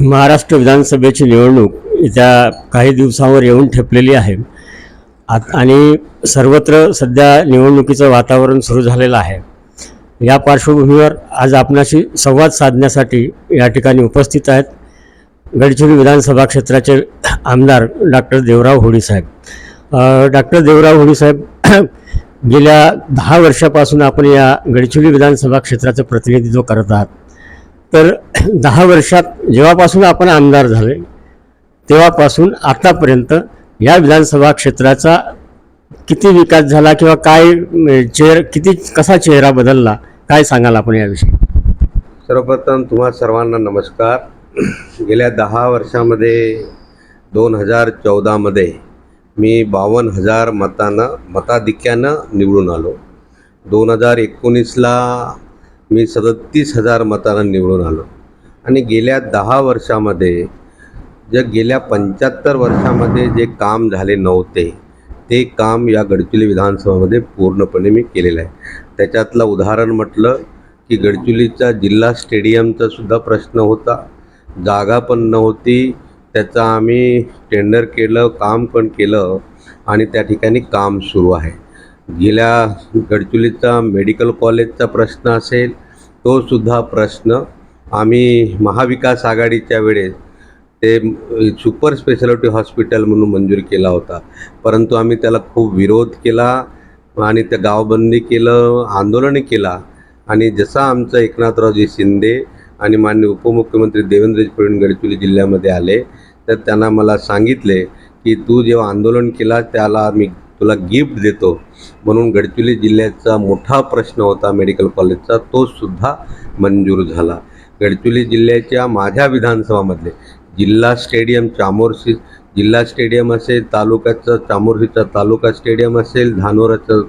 महाराष्ट्र विधानसभेची निवडणूक येत्या काही दिवसांवर येऊन ठेपलेली आहे. आत आणि सर्वत्र सध्या निवडणुकीचं वातावरण सुरू झालेलं आहे. या पार्श्वभूमीवर आज आपणाशी संवाद साधण्यासाठी या ठिकाणी उपस्थित आहेत गडचिरोली विधानसभा क्षेत्राचे आमदार डॉक्टर देवराव होडीसाहेब डॉक्टर देवराव होडीसाहेब गेल्या दहा वर्षापासून आपण या गडचिरोली विधानसभा क्षेत्राचं प्रतिनिधित्व करत आहात. तर दहा वर्षात जेव्हापासून आपण आमदार झाले तेव्हापासून आतापर्यंत या विधानसभा क्षेत्राचा किती विकास झाला किंवा काय चेहर किती कसा चेहरा बदलला काय सांगाल आपण याविषयी? सर्वप्रथम तुम्हा सर्वांना नमस्कार. गेल्या दहा वर्षामध्ये दोन हजार चौदामध्ये मी बावन्न हजार मतानं मताधिक्यानं निवडून आलो. दोन हजार एकोणीसला मी सदतीस हजार मतानं निवडून आलो. आणि गेल्या दहा वर्षामध्ये जे गेल्या पंच्याहत्तर वर्षामध्ये जे काम झाले नव्हते ते काम या गडचिरोली विधानसभामध्ये पूर्णपणे मी केलेलं आहे. त्याच्यातलं उदाहरण म्हटलं की गडचिरोलीचा जिल्हा स्टेडियमचा सुद्धा प्रश्न होता जागा पण नव्हती त्याचं आम्ही टेंडर केलं काम पण केलं आणि त्या ठिकाणी काम सुरू आहे. गेल्या गडचिरोलीचा मेडिकल कॉलेजचा प्रश्न असेल तो सुद्धा प्रश्न आम्ही महाविकास आघाडीच्या वेळेस ते सुपर स्पेशालिटी हॉस्पिटल म्हणून मंजूर केला होता. परंतु आम्ही त्याला खूप विरोध केला आणि त्या गावबंदी केलं आंदोलन केला. आणि जसा आमचं एकनाथरावजी शिंदे आणि माननीय उपमुख्यमंत्री देवेंद्रजी फडणवीस गडचिरोली जिल्ह्यामध्ये आले तर त्यांना मला सांगितले की तू जेव्हा आंदोलन केला त्याला मी तुला गिफ्ट देतो. म्हणून गडचिरोली जिल्ह्याचा मोठा प्रश्न होता मेडिकल कॉलेजचा तो सुद्धा मंजूर झाला. गडचिरोली जिल्ह्याच्या माझ्या विधानसभामधले जिल्हा स्टेडियम चामोर्शी जिल्हा स्टेडियम असेल तालुक्याचं चामोर्शीचा तालुका स्टेडियम असेल धानोराचं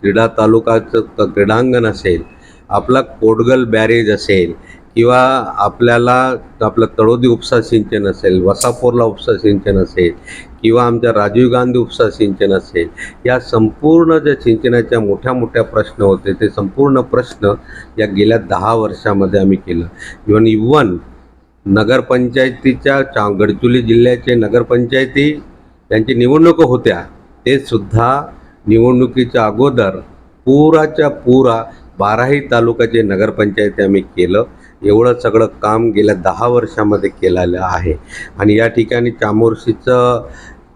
क्रीडा तालुकाचं क्रीडांगण असेल आपला कोटगल बॅरेज असेल किंवा आपल्याला आपलं तळोदी उपसा सिंचन असेल वसापोरला उपसा सिंचन असेल किंवा आमच्या राजीव गांधी उपसा सिंचन असेल या संपूर्ण ज्या सिंचनाच्या मोठ्या मोठ्या प्रश्न होते ते संपूर्ण प्रश्न या गेल्या दहा वर्षामध्ये आम्ही केलं. इव्हन इव्हन नगरपंचायतीच्या चा गडचुली जिल्ह्याचे नगरपंचायती त्यांची निवडणुका होत्या ते सुद्धा निवडणुकीच्या अगोदर पुराच्या पुरा बाराही तालुक्याचे नगरपंचायती आम्ही केलं. एवढं सगळं काम गेल्या दहा वर्षामध्ये केलेलं आहे. आणि या ठिकाणी चामोर्शीचं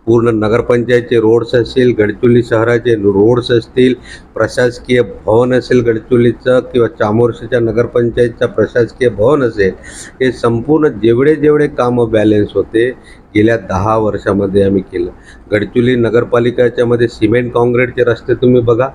पूर्ण नगरपंचायतचे रोड्स असतील गडचुली शहराचे रोड्स असतील प्रशासकीय भवन असेल गडचुलीचं किंवा चामोर्शीच्या नगरपंचायतचं प्रशासकीय भवन असेल हे संपूर्ण जेवढे जेवढे कामं बॅलेन्स होते गेल्या दहा वर्षामध्ये आम्ही केलं. गडचुली नगरपालिकाच्यामध्ये सिमेंट काँक्रीटचे रस्ते तुम्ही बघा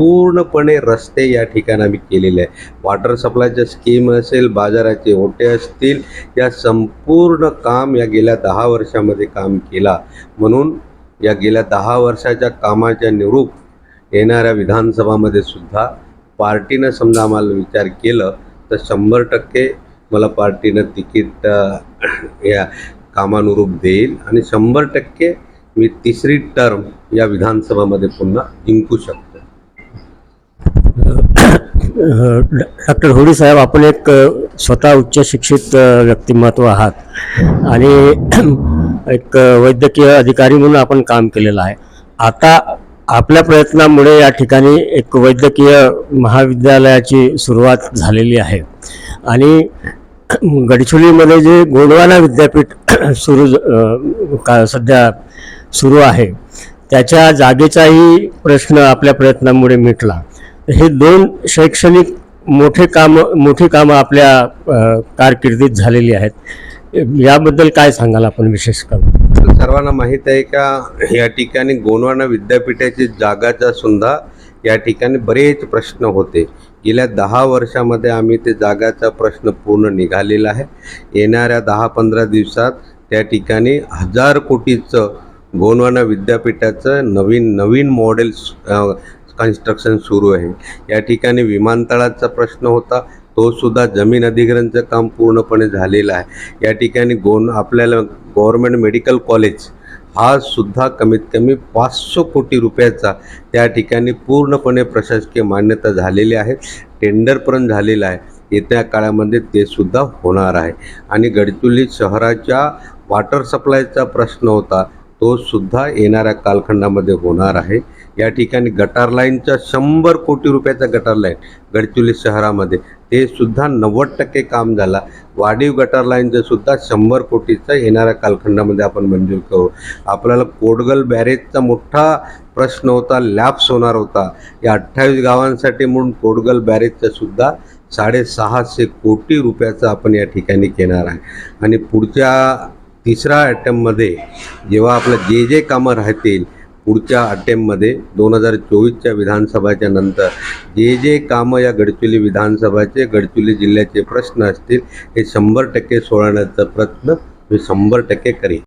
पूर्णपणे रस्ते या ठिकाणी आम्ही केलेले आहे. वॉटर सप्लायच्या स्कीम असेल बाजाराचे ओटे असतील या संपूर्ण काम या गेल्या दहा वर्षामध्ये काम केला. म्हणून या गेल्या दहा वर्षाच्या कामाच्या निरूप येणाऱ्या विधानसभामध्ये सुद्धा पार्टीनं समजा आम्हाला विचार केलं तर शंभर टक्के मला पार्टीनं तिकीट या कामानुरूप देईल आणि शंभर टक्के मी तिसरी टर्म या विधानसभामध्ये पुन्हा जिंकू शकतो. डॉक्टर होडी साहेब आपण एक स्वतः उच्च शिक्षित व्यक्तिमत्व आहात. आणि एक वैद्यकीय अधिकारी म्हणून आपण काम केलेलं आहे. आता आपल्या प्रयत्नामुळे या ठिकाणी एक वैद्यकीय महाविद्यालयाची सुरुवात झालेली आहे. आणि गडचिरोलीमध्ये जे गोंडवाना विद्यापीठ सुरू ज- का सध्या सुरू आहे त्याच्या जागेचाही प्रश्न आपल्या प्रयत्नामुळे मिटला. हे दोन शैक्षणिक मोठे काम मोठी कामं आपल्या कारकिर्दीत झालेली आहेत. याबद्दल काय सांगाल आपण विशेष करून? सर्वांना माहीत आहे का या ठिकाणी गोंडवाना विद्यापीठाची जागाचा सुद्धा या ठिकाणी बरेच प्रश्न होते. गेल्या दहा वर्षामध्ये आम्ही ते जागाचा प्रश्न पूर्ण निघालेला आहे. येणाऱ्या दहा पंधरा दिवसात त्या ठिकाणी हजार कोटीचं गोंडवाना विद्यापीठाचं नवीन नवीन मॉडेल्स कन्स्ट्रक्शन सुरू आहे. या ठिकाणी विमानतळाचा प्रश्न होता. तो सुद्धा जमीन अधिग्रहणचं काम पूर्णपणे झालेलं आहे. या ठिकाणी गोन आपल्याला गव्हर्मेंट मेडिकल कॉलेज हा सुद्धा कमीत कमी पाचशे कोटी रुपयाचा त्या ठिकाणी पूर्णपणे प्रशासकीय मान्यता झालेली आहे. टेंडरपर्यंत झालेला आहे. येत्या काळामध्ये ते सुद्धा होणार आहे. आणि गडचिरोली शहराच्या वॉटर सप्लायचा प्रश्न होता. तो सुद्धा येणाऱ्या कालखंडामध्ये होणार आहे. या ठिकाणी गटार लाईनच्या शंभर कोटी रुपयाचा गटार लाईन गडचिरोली शहरामध्ये. ते सुद्धा नव्वद टक्के काम झाला. वाढीव गटार लाईनचं सुद्धा शंभर कोटीचा येणाऱ्या कालखंडामध्ये आपण मंजूर करू. आपल्याला कोडगल बॅरेजचा मोठा प्रश्न होता लॅप्स होणार होता. या अठ्ठावीस गावांसाठी म्हणून कोडगल बॅरेजचा सुद्धा साडेसहाशे कोटी रुपयाचं आपण या ठिकाणी घेणार आहे. आणि पुढच्या तिसऱ्या ॲटममध्ये जेव्हा आपलं जे जे कामं राहतील पुढच्या अटेम्पमध्ये दोन हजार चोवीसच्या विधानसभाच्या नंतर जे जे कामं या गडचिरोली विधानसभाचे गडचिरोली जिल्ह्याचे प्रश्न असतील हे शंभर टक्के सोडवण्याचा प्रयत्न मी शंभर टक्के करेन.